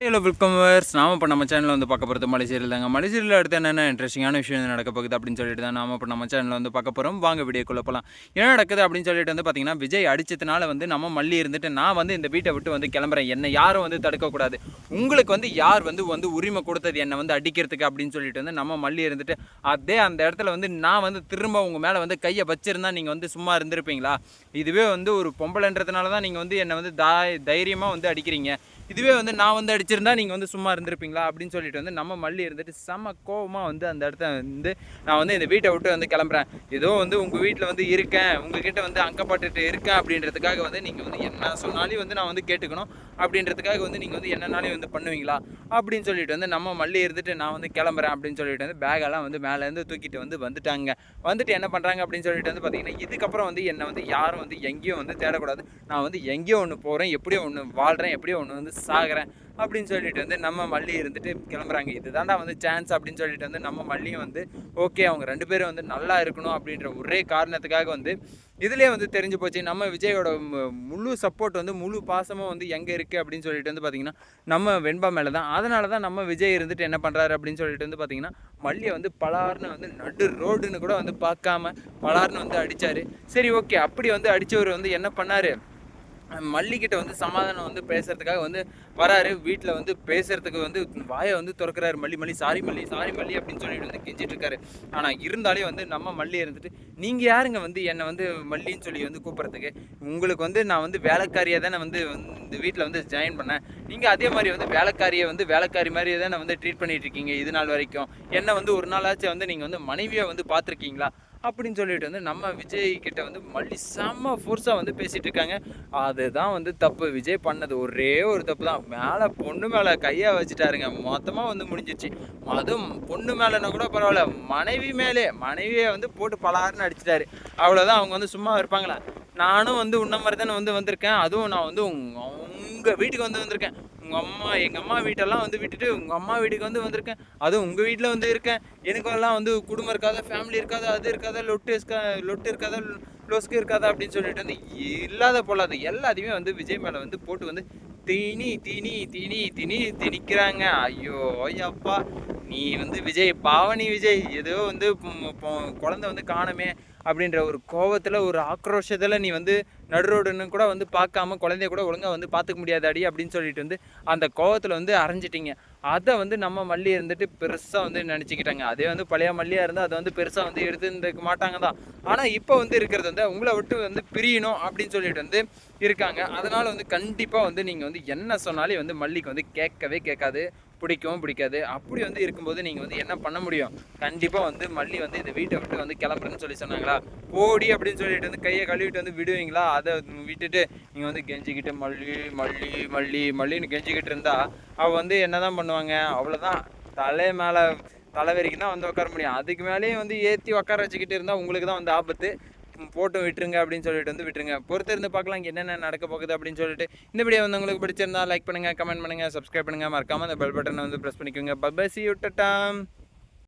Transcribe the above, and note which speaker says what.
Speaker 1: Hello வெல்கமர்ஸ் நாம இப்போ நம்ம சேனலில் வந்து பார்க்க போகிறது மலைசீரியல் தாங்க மலைசீரியல் அடுத்து என்னென்ன இன்ட்ரெஸ்டிங்கான விஷயம் நடக்க போகுது அப்படின்னு சொல்லிட்டு தான் நாம இப்போ நம்ம சேனலில் வந்து பார்க்க போகிறோம் வாங்க வீடியோக்குள்ளே போகலாம் என்ன நடக்குது அப்படின்னு சொல்லிட்டு வந்து பார்த்தீங்கன்னா விஜய் அடிச்சதுனால வந்து நம்ம மல்லி இருந்துட்டு நான் வந்து இந்த வீட்டை விட்டு வந்து கிளம்புறேன். என்னை யாரும் வந்து தடுக்கக்கூடாது. உங்களுக்கு வந்து யார் வந்து வந்து உரிமை கொடுத்தது என்னை வந்து அடிக்கிறதுக்கு அப்படின்னு சொல்லிட்டு வந்து நம்ம மல்லி இருந்துட்டு அதே அந்த இடத்துல வந்து நான் வந்து திரும்ப உங்கள் மேலே வந்து கையை வச்சிருந்தா நீங்கள் வந்து சும்மா இருந்திருப்பீங்களா? இதுவே வந்து ஒரு பொம்பளைன்றதுனால தான் நீங்கள் வந்து என்னை வந்து தாய் தைரியமாக வந்து அடிக்கிறீங்க. இதுவே வந்து நான் வந்து வச்சுருந்தா நீங்கள் வந்து சும்மா இருந்திருப்பீங்களா அப்படின்னு சொல்லிட்டு வந்து நம்ம மல்லி இருந்துட்டு செம கோபமாக வந்து அந்த இடத்த வந்து நான் வந்து இந்த வீட்டை விட்டு வந்து கிளம்புறேன். ஏதோ வந்து உங்கள் வீட்டில் வந்து இருக்கேன். உங்ககிட்ட வந்து அங்கப்பட்டுட்டு இருக்கேன் அப்படின்றதுக்காக வந்து நீங்கள் வந்து என்ன சொன்னாலும் வந்து நான் வந்து கேட்டுக்கணும். அப்படின்றதுக்காக வந்து நீங்கள் வந்து என்னன்னாலும் வந்து பண்ணுவீங்களா? அப்படின்னு சொல்லிட்டு வந்து நம்ம மல்லி இருந்துட்டு நான் வந்து கிளம்புறேன் அப்படின்னு சொல்லிட்டு வந்து பேகெல்லாம் வந்து மேலேருந்து தூக்கிட்டு வந்து வந்துட்டாங்க. வந்துட்டு என்ன பண்ணுறாங்க அப்படின்னு சொல்லிட்டு வந்து பார்த்தீங்கன்னா இதுக்கப்புறம் வந்து என்னை வந்து யாரும் வந்து எங்கேயும் வந்து தேடக்கூடாது. நான் வந்து எங்கேயோ ஒன்று போகிறேன் எப்படியோ ஒன்று வாழ்கிறேன் எப்படியோ ஒன்று வந்து சாகிறேன். அப்படின்னு சொல்லிட்டு வந்து நம்ம மல்லி இருந்துட்டு கிளம்புறாங்க. இதுதான்டா வந்து சான்ஸ் அப்படின்னு சொல்லிட்டு வந்து நம்ம மல்லியும் வந்து ஓகே அவங்க ரெண்டு பேரும் வந்து நல்லா இருக்கணும் அப்படின்ற ஒரே காரணத்துக்காக வந்து இதுலேயே வந்து தெரிஞ்சு போச்சு. நம்ம விஜயோட மு- முழு சப்போர்ட் வந்து முழு பாசமும் வந்து எங்கே இருக்குது அப்படின்னு சொல்லிட்டு வந்து பார்த்திங்கன்னா நம்ம வெண்பா மேலே தான் அதனால தான் நம்ம விஜய் இருந்துட்டு என்ன பண்ணுறாரு அப்படின்னு சொல்லிட்டு வந்து பார்த்திங்கன்னா மல்லியை வந்து பலார்னு வந்து நடு ரோடுன்னு கூட வந்து பார்க்காம பலார்னு வந்து அடித்தார் சரி ஓகே அப்படி வந்து அடித்தவர் வந்து என்ன பண்ணார்? மல்லிக்கிட்ட வந்து சமாதானம் வந்து பேசுறதுக்காக வந்து வராரு. வீட்டில் வந்து பேசுறதுக்கு வந்து வாயை வந்து திறக்கிறாரு. மல்லி மல்லி சாரி மல்லி சாரி மல்லி அப்படின்னு சொல்லிட்டு வந்து கெஞ்சிட்டு இருக்காரு. ஆனால் இருந்தாலே வந்து நம்ம மல்லி இருந்துட்டு நீங்கள் யாருங்க வந்து என்னை வந்து மல்லின்னு சொல்லி வந்து கூப்பிட்றதுக்கு? உங்களுக்கு வந்து நான் வந்து வேலைக்காரியாக தானே வந்து வந்து இந்த வீட்டில் வந்து ஜாயின் பண்ணேன். நீங்கள் அதே மாதிரி வந்து வேலைக்காரியை வந்து வேலைக்காரி மாதிரியே தானே வந்து ட்ரீட் பண்ணிட்டு இருக்கீங்க இது நாள் வரைக்கும். என்ன வந்து ஒரு நாளாச்சும் வந்து நீங்கள் வந்து மனைவியை வந்து பார்த்துருக்கீங்களா? அப்படின்னு சொல்லிட்டு வந்து நம்ம விஜய் கிட்ட வந்து மல்லி செம்ம ஃபோர்ஸாக வந்து பேசிகிட்டு இருக்காங்க. அதுதான் வந்து தப்பு. விஜய் பண்ணது ஒரே ஒரு தப்பு தான். மேலே பொண்ணு மேலே கையை வச்சுட்டாருங்க. மொத்தமாக வந்து முடிஞ்சிச்சு அதுவும் பொண்ணு மேலேனா கூட பரவாயில்ல. மனைவி மேலே மனைவியை வந்து போட்டு பலாருன்னு அடிச்சிட்டாரு. அவ்வளோதான் அவங்க வந்து சும்மா இருப்பாங்களா? நானும் வந்து உன்ன மாதிரி தானே வந்து வந்திருக்கேன். அதுவும் நான் வந்து உங்கள் வீட்டுக்கு வந்து வந்திருக்கேன். உங்கள் அம்மா எங்கள் அம்மா வீட்டெல்லாம் வந்து விட்டுட்டு உங்கள் அம்மா வீட்டுக்கு வந்து வந்திருக்கேன். அதுவும் உங்கள் வீட்டில் வந்து இருக்கேன். எனக்கெல்லாம் வந்து குடும்பம் இருக்காதா ஃபேமிலி இருக்காதா அது இருக்காதா லொட்டு இருக்கா லொட்டு இருக்காதா லொஸ்க்கு இருக்காதா அப்படின்னு சொல்லிட்டு வந்து இல்லாத பொல்லாத எல்லாத்தையுமே வந்து விஜய் மேலே வந்து போட்டு வந்து தீனி தீனி தீனி தீனி திணிக்கிறாங்க. ஐயோ ஐயப்பா. நீ வந்து விஜய் பாவனி விஜய். ஏதோ வந்து குழந்தை வந்து காணுமே. அப்படின்ற ஒரு கோவத்தில் ஒரு ஆக்ரோஷத்தில் நீ வந்து நடுரோடுன்னு கூட வந்து பார்க்காம குழந்தைய கூட ஒழுங்காக வந்து பார்த்துக்க முடியாதாடி அப்படின்னு சொல்லிட்டு வந்து அந்த கோவத்தில் வந்து அரைஞ்சிட்டிங்க. அதை வந்து நம்ம மல்லி இருந்துட்டு பெருசாக வந்து நினச்சிக்கிட்டாங்க. அதே வந்து பழைய மல்லியாக இருந்தால் அதை வந்து பெருசாக வந்து எடுத்துருந்துக்க மாட்டாங்க தான். ஆனால் இப்போ வந்து இருக்கிறது வந்து உங்களை விட்டு வந்து பிரியணும் அப்படின்னு சொல்லிட்டு வந்து இருக்காங்க. அதனால் வந்து கண்டிப்பாக வந்து நீங்கள் வந்து என்ன சொன்னாலே வந்து மல்லிக்கு வந்து கேட்கவே கேட்காது. பிடிக்கவும் பிடிக்காது. அப்படி வந்து இருக்கும்போது நீங்கள் வந்து என்ன பண்ண முடியும்? கண்டிப்பாக வந்து மல்லி வந்து இந்த வீட்டை விட்டு வந்து கிளம்புறேன்னு சொல்லி சொன்னாங்களா? போடி அப்படின்னு சொல்லிட்டு வந்து கையை கழுவிட்டு வந்து விடுவீங்களா? அதை விட்டுட்டு நீங்கள் வந்து கெஞ்சிக்கிட்டு மல்லி மல்லி மல்லி மல்லின்னு கெஞ்சிக்கிட்டு இருந்தா அவள் வந்து என்ன தான் பண்ணுவாங்க? அவ்வளோதான் தலை மேலே தலைவரிக்கு தான் வந்து உட்கார முடியும். அதுக்கு மேலேயும் வந்து ஏற்றி உட்கார வச்சுக்கிட்டு இருந்தால் உங்களுக்கு தான் வந்து ஆபத்து. ம், போட்டு விட்டுருங்க அப்படின்னு சொல்லிட்டு வந்து விட்டுருங்க. பொறுத்து இருந்து பார்க்கலாம் இங்கே என்னென்ன நடக்க போகுது அப்படின்னு சொல்லிட்டு. இந்த வீடியோ வந்து உங்களுக்கு பிடிச்சிருந்தா லைக் பண்ணுங்கள் கமெண்ட் பண்ணுங்கள் சப்ஸ்கிரைப் பண்ணுங்கள் மறக்காமல் அந்த பெல் பட்டனை வந்து ப்ரெஸ் பண்ணிக்கோங்க. பபசி சி